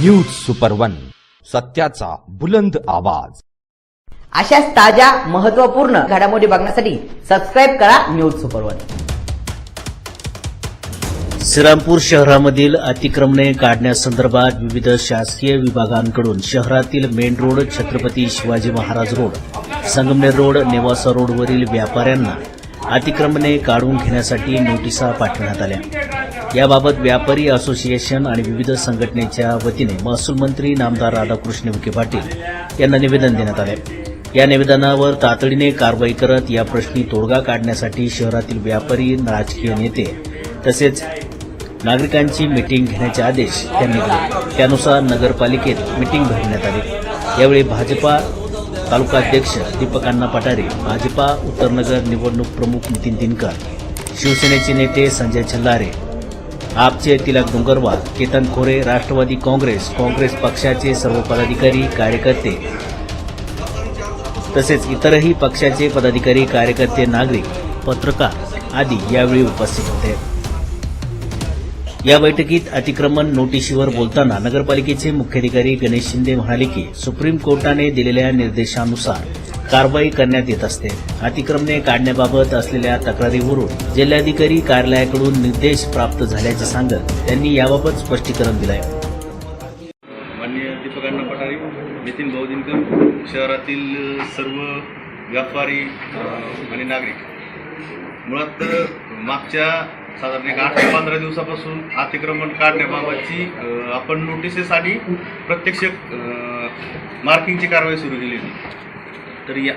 News super one सत्याचा बुलंद आवाज. अशाच ताज्या महत्त्वपूर्ण घडामोडी बघण्यासाठी सबस्क्राईब करा न्यूज सुपर वन श्रीरामपूर शहरामधील अतिक्रमणे काढण्यासंदर्भात विविध शासकीय विभागांकडून शहरातील main road Chhatrapati Shivaji Maharaj road Sangamner road Newasa रोडवरील व्यापाऱ्यांना अतिक्रमणे काढून घेण्यासाठी नोटिसा पाठवण्यात आल्या. याबाबत व्यापारी असोसिएशन आणि विविध संघटनेच्या वतीने महसूल मंत्री नामदार राधाकृष्ण विखे पाटील यांना निवेदन देण्यात आले. या निवेदनावर तातडीने कारवाई करत या प्रश्नी तोडगा काढण्यासाठी शहरातील व्यापारी राजकीय नेते तसेच नागरिकांची मिटिंग घेण्याचे आदेश त्यांनी दिले. त्यानुसार नगरपालिकेत मिटिंग भरण्यात आली. यावेळी भाजपा तालुकाध्यक्ष दीपक अण्णा पठारे भाजपा उत्तरनगर निवडणूक प्रमुख नितीन दिनकर शिवसेनेचे नेते संजय छल्लारे आपचे तिलक डोंगरवाल केतन खोरे राष्ट्रवादी काँग्रेस काँग्रेस पक्षाचे सर्व पदाधिकारी कार्यकर्ते तसेच इतरही पक्षाचे पदाधिकारी कार्यकर्ते नागरिक पत्रकार आदी यावेळी उपस्थित होते. या बैठकीत अतिक्रमण नोटिशीवर बोलताना नगरपालिकेचे मुख्याधिकारी गणेश शिंदे म्हणाले की सुप्रीम कोर्टाने दिलेल्या निर्देशानुसार कारवाई करण्यात येत असते. अतिक्रमणे काढण्याबाबत असलेल्या तक्रारीवरून जिल्हाधिकारी कार्यालयाकडून निर्देश प्राप्त झाल्याचे सांगत त्यांनी याबाबत स्पष्टीकरण दिलं आहे माननीय नितीन भाऊ शहरातील सर्व व्यापारी आणि नागरिक. मुळात मागच्या साधारण एक आठ ते पंधरा दिवसापासून अतिक्रमण काढण्याबाबतची आपण नोटिसेस आणि प्रत्यक्ष मार्किंगची कारवाई सुरू केली होती तर या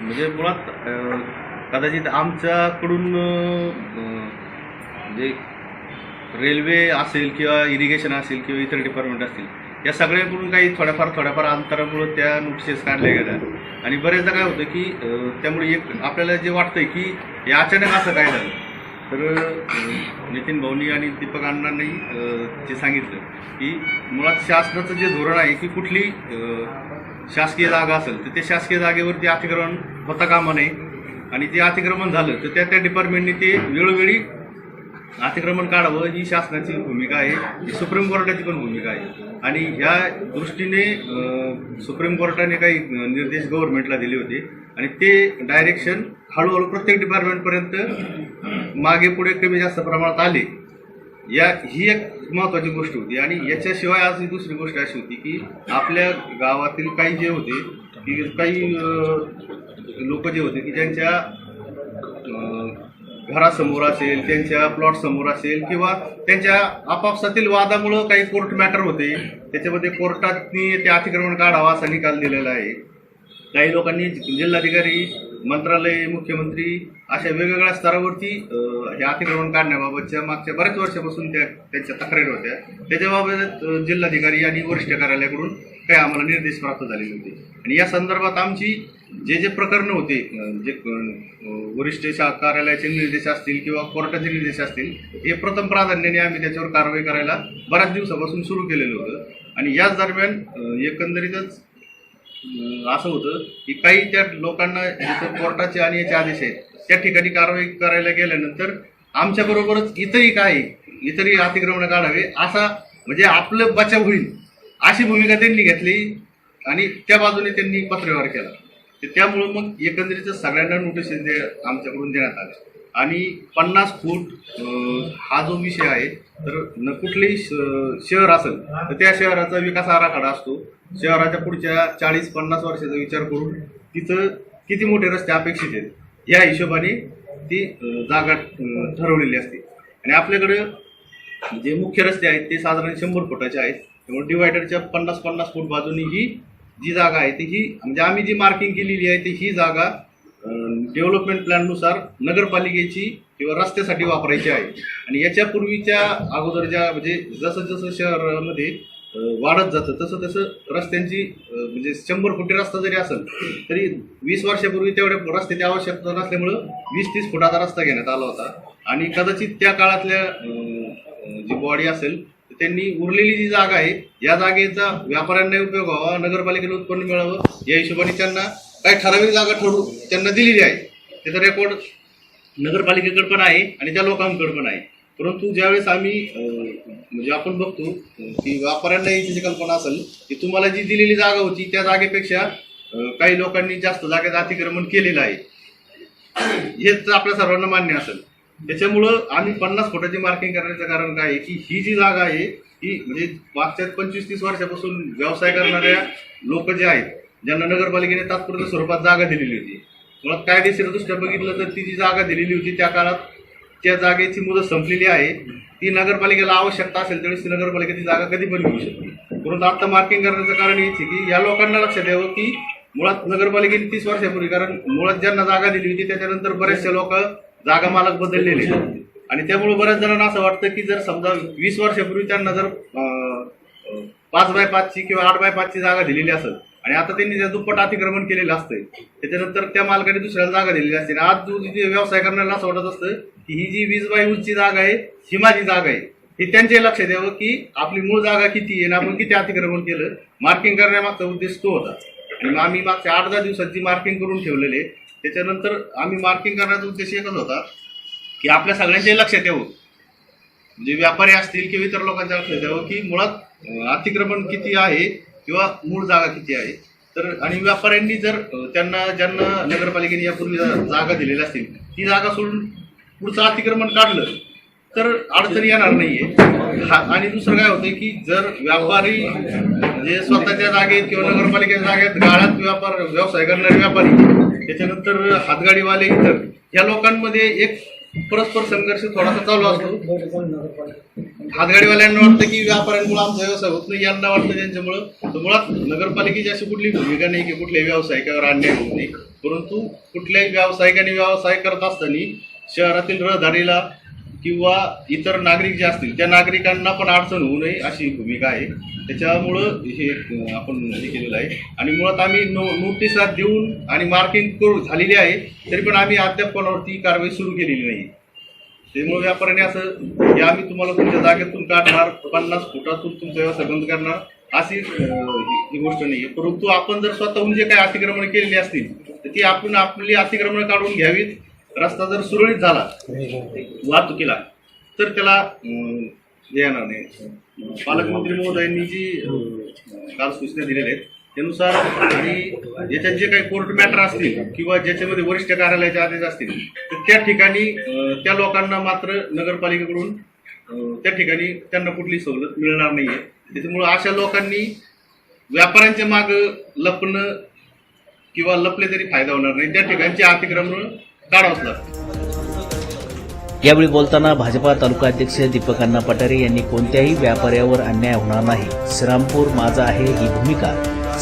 म्हणजे मुळात कदाचित आमच्याकडून म्हणजे रेल्वे असेल किंवा इरिगेशन असेल किंवा इतर डिपार्टमेंट असतील या सगळ्याकडून काही थोड्याफार थोड्याफार अंतरामुळं त्या नोटिसेस काढल्या गेल्या. आणि बरेचदा काय होतं की त्यामुळे एक आपल्याला जे वाटतंय की हे अचानक असं काय झालं? तर नितीन भाऊनी आणि दीपक अण्णांनी जे सांगितलं की मुळात शासनाचं जे धोरण आहे की कुठली शासकीय जागा असेल तर त्या शासकीय जागेवरती अतिक्रमण होता कामा नये. आणि ते अतिक्रमण झालं तर त्या त्या डिपार्टमेंटने ते वेळोवेळी अतिक्रमण काढावं ही शासनाची भूमिका आहे ही सुप्रीम कोर्टाची पण भूमिका आहे. आणि या दृष्टीने सुप्रीम कोर्टाने काही निर्देश गव्हर्नमेंटला दिले होते. आणि ते डायरेक्शन हळूहळू प्रत्येक डिपार्टमेंटपर्यंत मागे पुढे कमी जास्त प्रमाणात आले. या ही एक महत्वाची गोष्ट होती. आणि याच्याशिवाय आज ही दुसरी गोष्ट अशी होती की आपल्या गावातील काही जे होते की काही लोक जे होते की ज्यांच्या घरासमोर असेल त्यांच्या प्लॉट समोर असेल किंवा त्यांच्या आपापसातील वादामुळं काही कोर्ट मॅटर होते त्याच्यामध्ये कोर्टातनी ते अतिक्रमण काढावा असा निकाल दिलेला आहे. काही लोकांनी जिल्हाधिकारी मंत्रालय मुख्यमंत्री अशा वेगवेगळ्या स्तरावरती हे अतिक्रमण काढण्याबाबतच्या मागच्या बऱ्याच वर्षापासून त्या त्यांच्या तक्रारी होत्या. त्याच्याबाबत जिल्हाधिकारी आणि वरिष्ठ कार्यालयाकडून काही आम्हाला निर्देश प्राप्त झालेले होते. आणि या संदर्भात आमची जे जे प्रकरणं होते जे वरिष्ठ शा कार्यालयाचे निर्देश असतील किंवा कोर्टाचे निर्देश असतील हे प्रथम प्राधान्याने आम्ही त्याच्यावर कारवाई करायला बऱ्याच दिवसापासून सुरू केलेलं होतं. आणि याच दरम्यान एकंदरीतच असं होतं की काही त्या लोकांना जिथं कोर्टाचे आणि याचे आदेश आहेत त्या ठिकाणी कारवाई करायला गेल्यानंतर आमच्याबरोबरच इतरही काही इतरही अतिक्रमण काढावे असा म्हणजे आपलं बचाव होईल अशी भूमिका त्यांनी घेतली आणि त्या बाजूने त्यांनी पत्रव्यवहार केला. त्यामुळं मग एकंदरीत सगळ्यांना नोटीस दे आमच्याकडून देण्यात आल्या आणि पन्नास फूट हा जो विषय आहे तर न कुठलेही श- शहर असेल तर त्या शहराचा विकास आराखडा असतो. शहराच्या पुढच्या चाळीस पन्नास वर्षाचा विचार करून तिथं किती मोठे रस्ते अपेक्षित आहेत या हिशोबाने ती जागा ठरवलेली असते. आणि आपल्याकडं जे मुख्य रस्ते आहेत ते साधारण शंभर फुटाचे आहेत. त्यामुळे डिवायडरच्या पन्नास पन्नास फूट बाजूनी ही जी जागा आहे ती ही म्हणजे आम्ही जी मार्किंग केलेली आहे ती ही जागा डेव्हलपमेंट प्लॅननुसार नगरपालिकेची किंवा रस्त्यासाठी वापरायची आहे. आणि याच्या पूर्वीच्या अगोदर ज्या म्हणजे जसं जसं शहरामध्ये वाढत जातं तसं तसं रस्त्यांची म्हणजे शंभर फुटी रस्ता जरी असेल तरी वीस वर्षापूर्वी तेवढ्या रस्त्याची आवश्यकता नसल्यामुळं वीस तीस फुटाचा रस्ता घेण्यात आला होता. आणि कदाचित त्या काळातल्या जी बॉडी असेल त्यांनी उरलेली जी जागा आहे या जागेचा व्यापाऱ्यांना उपयोग व्हावा नगरपालिकेला उत्पन्न मिळावं या हिशोबाने त्यांना काही ठराविक जागा ठरू त्यांना दिलेली आहे. त्याचा रेकॉर्ड नगरपालिकेकडे पण आहे आणि त्या लोकांकडे पण आहे. परंतु ज्यावेळेस आम्ही म्हणजे आपण बघतो की व्यापाऱ्यांना याची कल्पना असेल की तुम्हाला जी दिलेली जागा होती त्या जागेपेक्षा काही लोकांनी जास्त जागेचं अतिक्रमण केलेलं आहे. हेच आपल्या सर्वांना मान्य असेल. त्याच्यामुळं आम्ही पन्नास फुटाची मार्किंग करण्याचं कारण काय आहे की ही जी जागा आहे ही म्हणजे मागच्या पंचवीस तीस वर्षापासून व्यवसाय करणाऱ्या लोक जे आहेत ज्यांना नगरपालिकेने तात्पुरत्या स्वरूपात जागा दिलेली होती. मुळात कायदेशीर दुसऱ्या बघितलं तर ती जी जागा दिलेली होती त्या काळात त्या जागेची मुदत संपलेली आहे. ती नगरपालिकेला आवश्यकता असेल त्यावेळेस ती नगरपालिकेची जागा कधी पण घेऊ शकते. परंतु आत्ता मार्किंग करण्याचं कारण हेच आहे की या लोकांना लक्षात यावं की मुळात नगरपालिकेने तीस वर्षापूर्वी कारण मुळात ज्यांना जागा दिली होती त्याच्यानंतर बरेचसे लोक जागा मालक बदललेले आणि त्यामुळे बऱ्याच जणांना असं वाटतं की जर समजा वीस वर्षापूर्वी त्यांना जर पाच बाय पाचची किंवा आठ बाय पाचची जागा दिलेली असेल आणि आता त्यांनी त्या दुप्पट अतिक्रमण केलेलं असतं त्याच्यानंतर त्या मालकाने दुसऱ्याला जागा दिलेली असते. आणि आज जो जे व्यवसाय करण्याला असं वाटत असतं की ही जी वीस बाय वीसची जागा आहे ही माझी जागा आहे. हे त्यांच्या लक्षात यावं की आपली मूळ जागा किती आहे आणि आपण किती अतिक्रमण केलं. मार्किंग करण्यामागचा उद्देश तो होता. आणि मग आम्ही मागच्या आठ दहा दिवसाची मार्किंग करून ठेवलेले त्याच्यानंतर आम्ही मार्किंग करण्याचा उद्देश एकच होता की आपल्या सगळ्यांच्याही लक्षात यावं म्हणजे व्यापारी असतील किंवा इतर लोकांच्या लक्षात यावं की मुळात अतिक्रमण किती आहे किंवा मूळ जागा किती आहे. तर आणि व्यापाऱ्यांनी जर त्यांना ज्यांना नगरपालिकेने यापूर्वी जागा दिलेल्या असतील ती जागा सोडून पुढचं अतिक्रमण काढलं तर अडचण येणार नाहीये. हा आणि दुसरं काय होतं की जर व्यापारी म्हणजे स्वतःच्या जागेत किंवा नगरपालिकेच्या जागेत गाळ्यात व्यापार व्यवसाय करणारे व्यापारी त्याच्यानंतर हातगाडीवाले इतर या लोकांमध्ये एक परस्पर संघर्ष थोडासा चालू असतो. हातगाडीवाल्यांना वाटतं की व्यापाऱ्यांमुळे आमचा व्यवसाय होत नाही यांना वाटतं त्यांच्यामुळं. तर मुळात नगरपालिकेची अशी कुठली भूमिका नाही की कुठल्याही व्यावसायिकावर अन्याय होऊ नाही परंतु कुठल्याही व्यावसायिकाने व्यवसाय करत असताना शहरातील रहदारीला किंवा इतर नागरिक जे असतील त्या नागरिकांना पण अडचण होऊ नये अशी भूमिका आहे. त्याच्यामुळं हे आपण हे केलेलं आहे. आणि मुळात आम्ही नो नोटिसा देऊन आणि मार्किंग करून झालेली आहे तरी पण आम्ही अद्याप कोणावरती कारवाई सुरू केलेली नाही. त्यामुळे व्यापाऱ्याने असं की आम्ही तुम्हाला तुमच्या जागेतून काढणार पन्नास फुटातून तुमचा व्यवसाय बंद करणार अशी ही ही गोष्ट नाही परंतु आपण जर स्वतःहून जे काही अतिक्रमण केलेली असतील तर ती आपण आपली अतिक्रमण काढून घ्यावीत. रस्ता जर सुरळीत झाला वाहतुकीला तर त्याला हे येणार नाही. पालकमंत्री महोदयांनी जी काल सूचना दिलेल्या आहेत त्यानुसार आणि याच्यात जे काही कोर्ट मॅटर असतील किंवा ज्याच्यामध्ये वरिष्ठ कार्यालयाचे आदेश असतील तर त्या ठिकाणी त्या लोकांना मात्र नगरपालिकेकडून त्या ठिकाणी त्यांना कुठली सवलत मिळणार नाहीये. त्याच्यामुळे अशा लोकांनी व्यापाऱ्यांच्या माग लपणं किंवा लपले तरी फायदा होणार नाही. त्या ठिकाणचे अतिक्रमण काढावंच लागतं. यावेळी बोलताना भाजपा तालुकाध्यक्ष दीपक अण्णा पठारे यांनी कोणत्याही व्यापाऱ्यावर अन्याय होणार नाही. श्रीरामपूर माझा आहे ही भूमिका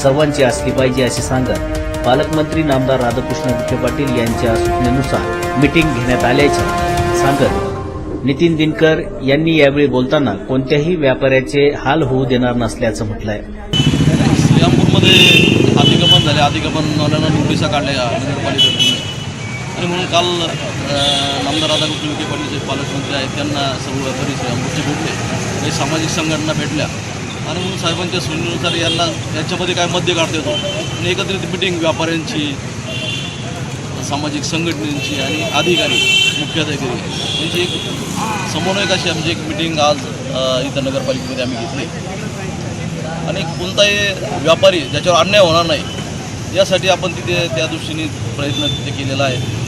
सर्वांची असली पाहिजे असे सांगत पालकमंत्री नामदार राधाकृष्ण विखे पाटील यांच्या सूचनेनुसार मिटिंग घेण्यात आल्याचे सांगत नितीन दिनकर यांनी यावेळी बोलताना कोणत्याही व्यापाऱ्याचे हाल होऊ देणार नसल्याचं म्हटलंय. श्रीरामपूरमध्ये अतिक्रमण झाले. अतिक्रमणवाल्यांना नोटिसा काढल्या. नगरपालिकेने. आणि म्हणून काल नामदार राधाकृष्ण विखे पाटील जे पालकमंत्री आहेत त्यांना सर्व व्यापारी श्रीरामपूरचे भेटले. काही सामाजिक संघटना भेटल्या. आणि म्हणून साहेबांच्या सूचनेनुसार यांना याच्यामध्ये काय मध्य काढता येतो? आणि एकत्रित मिटिंग व्यापाऱ्यांची सामाजिक संघटनेची आणि अधिकारी मुख्याधिकारी यांची एक समन्वयक अशी आमची म्हणजे एक मिटिंग आज इथं नगरपालिकेमध्ये आम्ही घेतली. आणि कोणताही व्यापारी ज्याच्यावर अन्याय होणार नाही यासाठी आपण तिथे त्या दृष्टीने प्रयत्न तिथे केलेला आहे.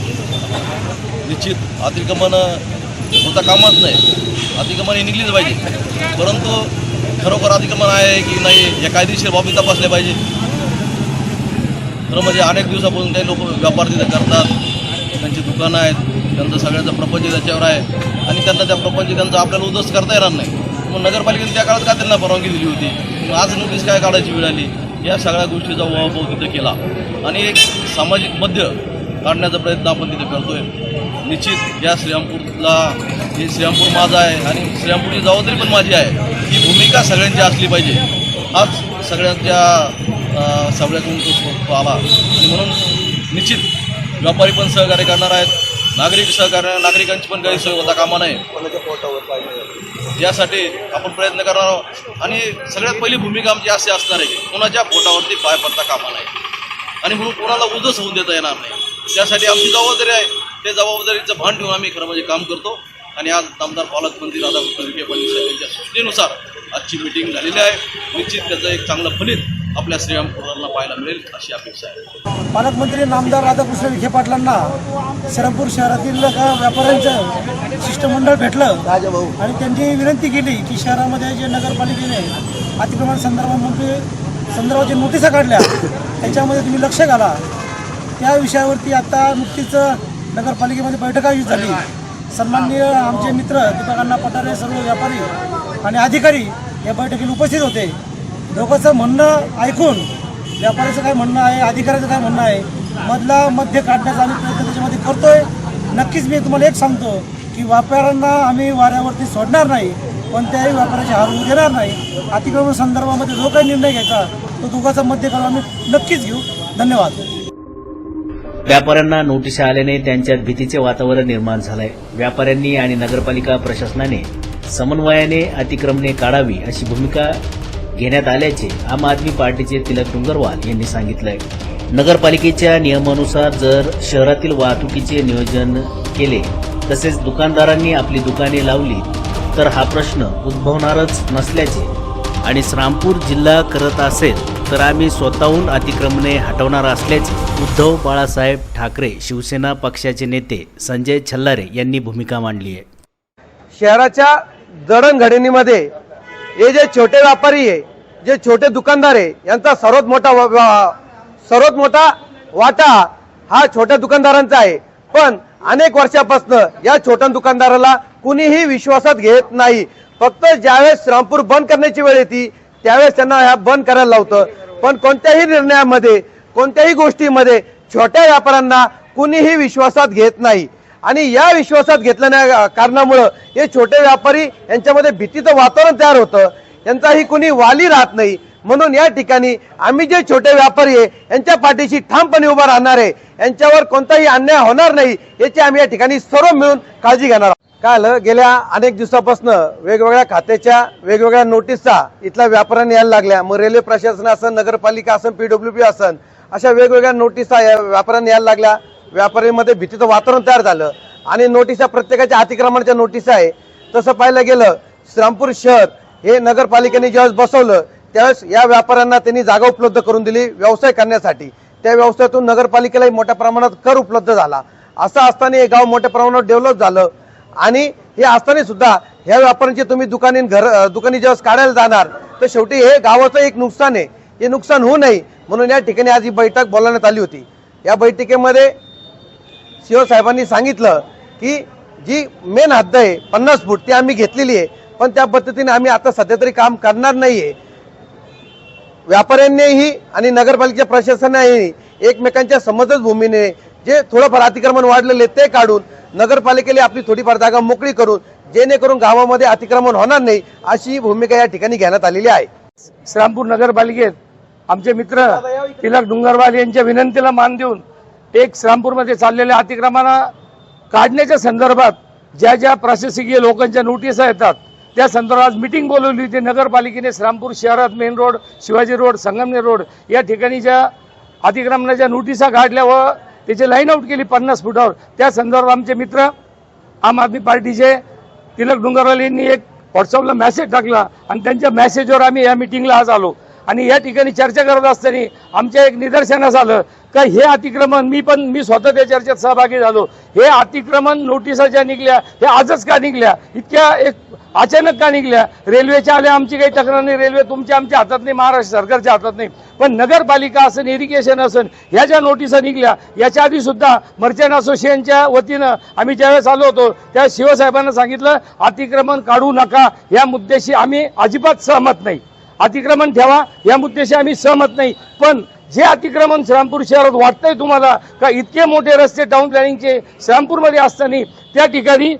निश्चित. अतिक्रमण होता कामच नाही. अतिक्रमण हे निघलीच पाहिजे. परंतु खरोखर अतिक्रमण आहे की नाही या कायदेशीर बाबी तपासल्या पाहिजे. खरं म्हणजे अनेक दिवसापासून काही लोक व्यापार तिथे करतात. त्यांची दुकानं आहेत त्यांचा सगळ्यांचा प्रपंच त्याच्यावर आहे. आणि त्यांना त्या प्रपंच त्यांचा आपल्याला उद्धस्त करता येणार नाही. मग नगरपालिकेने त्या काळात का त्यांना परवानगी दिली होती? मग आज नोटीस काय काढायची वेळ आली? या सगळ्या गोष्टीचा उहापोह तिथं केला. आणि एक सामाजिक मध्य काढण्याचा प्रयत्न आपण तिथे करतोय. निश्चित या श्रीरामपूरला हे श्रीरामपूर माझा आहे आणि श्रीरामपूरची जबाबदारी पण माझी आहे. ही भूमिका सगळ्यांची असली पाहिजे. हाच सगळ्यांच्या सगळ्यातून तो आला. आणि म्हणून निश्चित व्यापारी पण सहकार्य करणार आहेत. नागरिक सहकार्य नागरिकांची पण गैरसोय होता कामा नये. यासाठी आपण प्रयत्न करणार आहोत. आणि सगळ्यात पहिली भूमिका आमची अशी असणार आहे की पोटावरती पाय पडता कामा नये. आणि म्हणून कोणाला उजस होऊन देता येणार नाही. त्यासाठी आमची जबाबदारी आहे ते जबाबदारीचं भान ठेवून आम्ही खरं म्हणजे काम करतो. आणि आज दामदार पालकमंत्री राधाकृष्ण विखे पाटील साहेब यांच्या सूचनेनुसार आजची मिटिंग झालेली आहे. निश्चित त्याचं एक चांगलं फलित आपल्या श्रीरामपूरला पाहायला मिळेल अशी अपेक्षा आहे. पालकमंत्री नामदार राधाकृष्ण विखे पाटलांना श्रीरामपूर शहरातील व्यापाऱ्यांचं शिष्टमंडळ भेटलं. आणि त्यांची विनंती केली की शहरामध्ये जे नगरपालिकेने अतिक्रमण संदर्भामध्ये संदर्भात नोटिसा काढल्या त्याच्यामध्ये तुम्ही लक्ष घाला. त्या विषयावरती आता नुकतीच नगरपालिकेमध्ये बैठक आयोजित झाली. सन्माननीय आमचे मित्र दीपकांना पटारे पठारे सर्व व्यापारी आणि अधिकारी या बैठकीला उपस्थित होते. दोघांचं म्हणणं ऐकून व्यापाऱ्याचं काय म्हणणं आहे अधिकाऱ्याचं काय म्हणणं आहे मधला मध्य काढण्याचा आम्ही प्रयत्न त्याच्यामध्ये करतोय. नक्कीच मी तुम्हाला एक सांगतो की व्यापाऱ्यांना आम्ही वाऱ्यावरती सोडणार नाही कोणत्याही व्यापाऱ्याची हार देणार नाही. अतिक्रमण संदर्भामध्ये जो काही निर्णय घ्यायचा तो दोघांचा मध्य काढून आम्ही नक्कीच घेऊ. धन्यवाद. व्यापाऱ्यांना नोटिसा आल्याने त्यांच्यात भीतीचे वातावरण निर्माण झालंय. व्यापाऱ्यांनी आणि नगरपालिका प्रशासनाने समन्वयाने अतिक्रमणे काढावी अशी भूमिका घेण्यात आल्याचे आम आदमी पार्टीचे तिलक डुंगरवाल यांनी सांगितलंय. नगरपालिकेच्या नियमानुसार जर शहरातील वाहतुकीचे नियोजन केले तसेच दुकानदारांनी आपली दुकाने लावली तर हा प्रश्न उद्भवणारच नसल्याचे आणि श्रामपूर जिल्हा करत असेल तर आम्ही स्वतःहून अतिक्रमणे हटवणार असल्याचे उद्धव बाळासाहेब ठाकरे शिवसेना पक्षाचे नेते संजय छल्लारे यांनी भूमिका मांडली आहे. शहराच्या जडणघडणीमध्ये हे जे छोटे व्यापारी आहे जे छोटे दुकानदार आहे यांचा सर्वात मोठा सर्वात मोठा वाटा हा छोट्या दुकानदारांचा आहे. पण अनेक वर्षापासून या छोट्या दुकानदाराला कुणीही विश्वासात घेत नाही. फक्त ज्यावेळेस श्रामपूर बंद करण्याची वेळ येते त्यावेळेस त्यांना ह्या बंद करायला लावतं. पण कोणत्याही निर्णयामध्ये कोणत्याही गोष्टीमध्ये छोट्या व्यापाऱ्यांना कुणीही विश्वासात घेत नाही. आणि या विश्वासात घेतल्या कारणामुळं हे छोटे व्यापारी यांच्यामध्ये भीतीचं वातावरण तयार होतं. यांचाही कुणी वाली राहत नाही. म्हणून या ठिकाणी आम्ही जे छोटे व्यापारी आहे यांच्या पाठीशी ठामपणे उभा राहणार आहे. यांच्यावर कोणताही अन्याय होणार नाही याची आम्ही या ठिकाणी सर्व मिळून काळजी घेणार आहोत काल गेल्या अनेक दिवसापासून वेगवेगळ्या खात्याच्या वेगवेगळ्या नोटीसचा इथल्या व्यापाऱ्यांनी यायला लागल्या. मग रेल्वे प्रशासन असन नगरपालिका असन पीडब्ल्यूपी असन अशा वेगवेगळ्या नोटिसा या व्यापाऱ्यांनी यायला लागल्या. व्यापाऱ्यांमध्ये भीतीचं वातावरण तयार झालं. आणि नोटिसा प्रत्येकाच्या अतिक्रमणाच्या नोटीस आहे. तसं पाहायला गेलं श्रामपूर शहर हे नगरपालिकेने ज्यावेळेस बसवलं त्यावेळेस या व्यापाऱ्यांना त्यांनी जागा उपलब्ध करून दिली व्यवसाय करण्यासाठी. त्या व्यवसायातून नगरपालिकेलाही मोठ्या प्रमाणात कर उपलब्ध झाला. असं असताना हे गाव मोठ्या प्रमाणात डेव्हलप झालं. आणि हे असताना सुद्धा ह्या व्यापाऱ्यांची तुम्ही दुकानी घर दुकानी जेव्हा काढायला जाणार तर शेवटी हे गावाचं एक नुकसान आहे. हे नुकसान होऊ नये. म्हणून या ठिकाणी आज ही बैठक बोलावण्यात आली होती. या बैठकीमध्ये शिवसाहेबांनी सांगितलं की जी मेन हद्द आहे पन्नास फूट ती आम्ही घेतलेली आहे. पण त्या पद्धतीने आम्ही आता सध्या तरी काम करणार नाहीये. व्यापाऱ्यांनीही आणि नगरपालिका प्रशासनानेही एकमेकांच्या समजच भूमीने जे थोडंफार अतिक्रमण वाढलेले ते काढून नगरपालिकेला आपली थोडीफार जागा मोकळी करून जेणेकरून गावामध्ये अतिक्रमण होणार नाही अशी भूमिका या ठिकाणी घेण्यात आलेली आहे. श्रामपूर नगरपालिकेत आमचे मित्र तिलक डुंगरवाल यांच्या विनंतीला मान देऊन एक श्रामपूरमध्ये चाललेल्या अतिक्रमणा काढण्याच्या संदर्भात ज्या ज्या प्रशासकीय लोकांच्या नोटिसा येतात त्या संदर्भात मिटिंग बोलवली होती. नगरपालिकेने श्रामपूर शहरात main road Shivaji road Sangamner road या ठिकाणी ज्या अतिक्रमणाच्या नोटिसा काढल्या व त्याची लाईन आऊट केली पन्नास फुटावर. त्या संदर्भात आमचे मित्र आम आदमी पार्टीचे तिलक डुंगरवाल यांनी एक व्हॉट्सअपला मेसेज टाकला आणि त्यांच्या मेसेजवर आम्ही या मिटिंगला आज आलो. आणि या ठिकाणी चर्चा करत असताना आमच्या एक निदर्शनास आलं. का हे अतिक्रमण मी पण मी स्वतः त्या चर्चेत सहभागी झालो. हे अतिक्रमण नोटिसा ज्या निघल्या हे आजच का निघल्या? इतक्या एक अचानक का निघल्या? रेल्वेच्या आल्या आमची काही तक्रार नाही. रेल्वे तुमच्या आमच्या हातात नाही महाराष्ट्र सरकारच्या हातात नाही. पण नगरपालिका असेल इरिगेशन असेल ह्या ज्या नोटिसा निघल्या याच्या आधी सुद्धा मर्चंट असोसिएशनच्या वतीनं आम्ही ज्यावेळेस आलो होतो त्या शिवसाहेबांना सांगितलं अतिक्रमण काढू नका या मुद्द्याशी आम्ही अजिबात सहमत नाही. अतिक्रमण ठेवा या मुद्द्याशी आम्ही सहमत नाही. पण जे अतिक्रमण श्रामपूर शहरात वाटतंय तुम्हाला का इतके मोठे रस्ते टाउन प्लॅनिंगचे श्रामपूरमध्ये असताना त्या ठिकाणी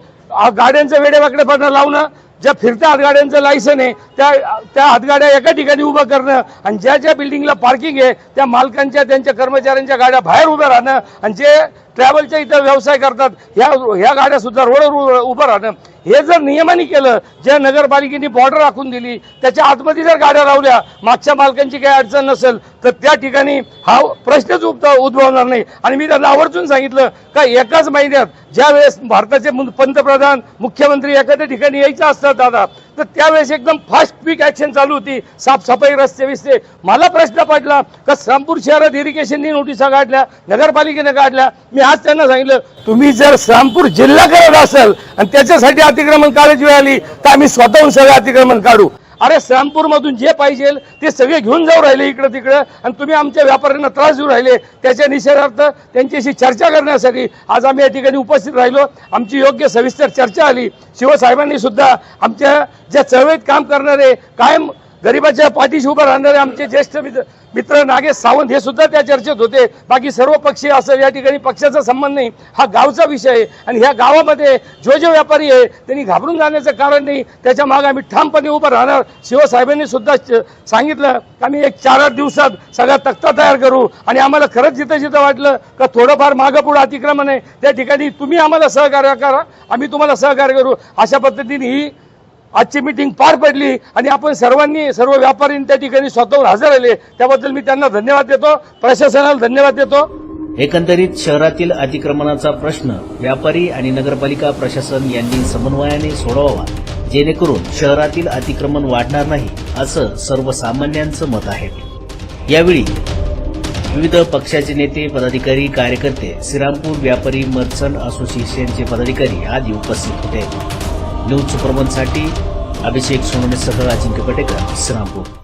गाड्यांचं वेडेवाकडेपणा लावणं ज्या फिरत्या हातगाड्यांचं लायसन आहे त्या त्या हातगाड्या एका ठिकाणी उभं करणं आणि ज्या ज्या बिल्डिंगला पार्किंग आहे त्या मालकांच्या त्यांच्या कर्मचाऱ्यांच्या गाड्या बाहेर उभ्या राहणं आणि जे ट्रॅव्हलच्या इथं व्यवसाय करतात ह्या ह्या गाड्या सुद्धा रोडवर उभं राहणं हे जर नियमाने केलं ज्या नगरपालिकेने बॉर्डर राखून दिली त्याच्या आतमध्ये जर गाड्या राहल्या मागच्या मालकांची काही अडचण नसेल तर त्या ठिकाणी हा प्रश्नच उद्भ- उद्भवणार नाही. आणि मी त्यांना आवर्जून सांगितलं का एकाच महिन्यात ज्या वेळेस भारताचे पंतप्रधान मुख्यमंत्री एखाद्या ठिकाणी यायचं असतात दादा तर त्यावेळेस एकदम फास्ट पीक ऍक्शन चालू होती. साफसफाई रस्ते विस्ते मला प्रश्न पडला का श्रामपूर शहरात इरिगेशननी नोटिसा काढल्या नगरपालिकेने काढल्या? मी आज त्यांना सांगितलं तुम्ही जर श्रामपूर जिल्हा करत असाल आणि त्याच्यासाठी अतिक्रमण काढायची वेळ आली तर आम्ही स्वतःहून सगळं अतिक्रमण काढू. अरे श्यामपूरमधून जे पाहिजे ते सगळे घेऊन जाऊ राहिले इकडं तिकडं. आणि तुम्ही आमच्या व्यापाऱ्यांना त्रास देऊ राहिले. त्याच्या निषेधार्थ त्यांच्याशी चर्चा करण्यासाठी आज आम्ही या ठिकाणी उपस्थित राहिलो. आमची योग्य सविस्तर चर्चा आली. शिवसाहेबांनी सुद्धा आमच्या ज्या चळवळीत काम करणारे कायम गरिबाच्या पाठीशी उभं राहणारे आमचे ज्येष्ठ मित्र मित्र नागेश सावंत हे सुद्धा त्या चर्चेत होते. बाकी सर्व पक्षी असं या ठिकाणी पक्षाचा संबंध नाही. हा गावचा विषय आहे. आणि ह्या गावामध्ये जो जो व्यापारी आहे त्यांनी घाबरून जाण्याचं कारण नाही. त्याच्यामागे आम्ही ठामपणे उभं राहणार. शिवसाहेबांनी सुद्धा च- सांगितलं की आम्ही एक चार आठ दिवसात सगळा तक्ता तयार करू. आणि आम्हाला खरंच जिथं जिथं वाटलं का थोडंफार मागं पुढं अतिक्रमण आहे त्या ठिकाणी तुम्ही आम्हाला सहकार्य करा. आम्ही तुम्हाला सहकार्य करू. अशा पद्धतीने ही आजची मीटिंग पार पडली आणि आपण सर्वांनी सर्व व्यापारी त्या ठिकाणी स्वतःहून हजर राहिले. त्याबद्दल मी त्यांना धन्यवाद देतो. प्रशासनाला धन्यवाद देतो. एकंदरीत शहरातील अतिक्रमणाचा प्रश्न व्यापारी आणि नगरपालिका प्रशासन यांनी समन्वयाने सोडवावा जेणेकरून शहरातील अतिक्रमण वाढणार नाही असं सर्वसामान्यांचं मत आहे. यावेळी विविध पक्षाचे नेते पदाधिकारी कार्यकर्ते श्रीरामपूर व्यापारी मर्चंट असोसिएशनचे पदाधिकारी आदी उपस्थित होते. न्यूज सुपरवनसाठी अभिषेक सोनवणेसह अजिंक्य पटेकर श्रीरामपूर.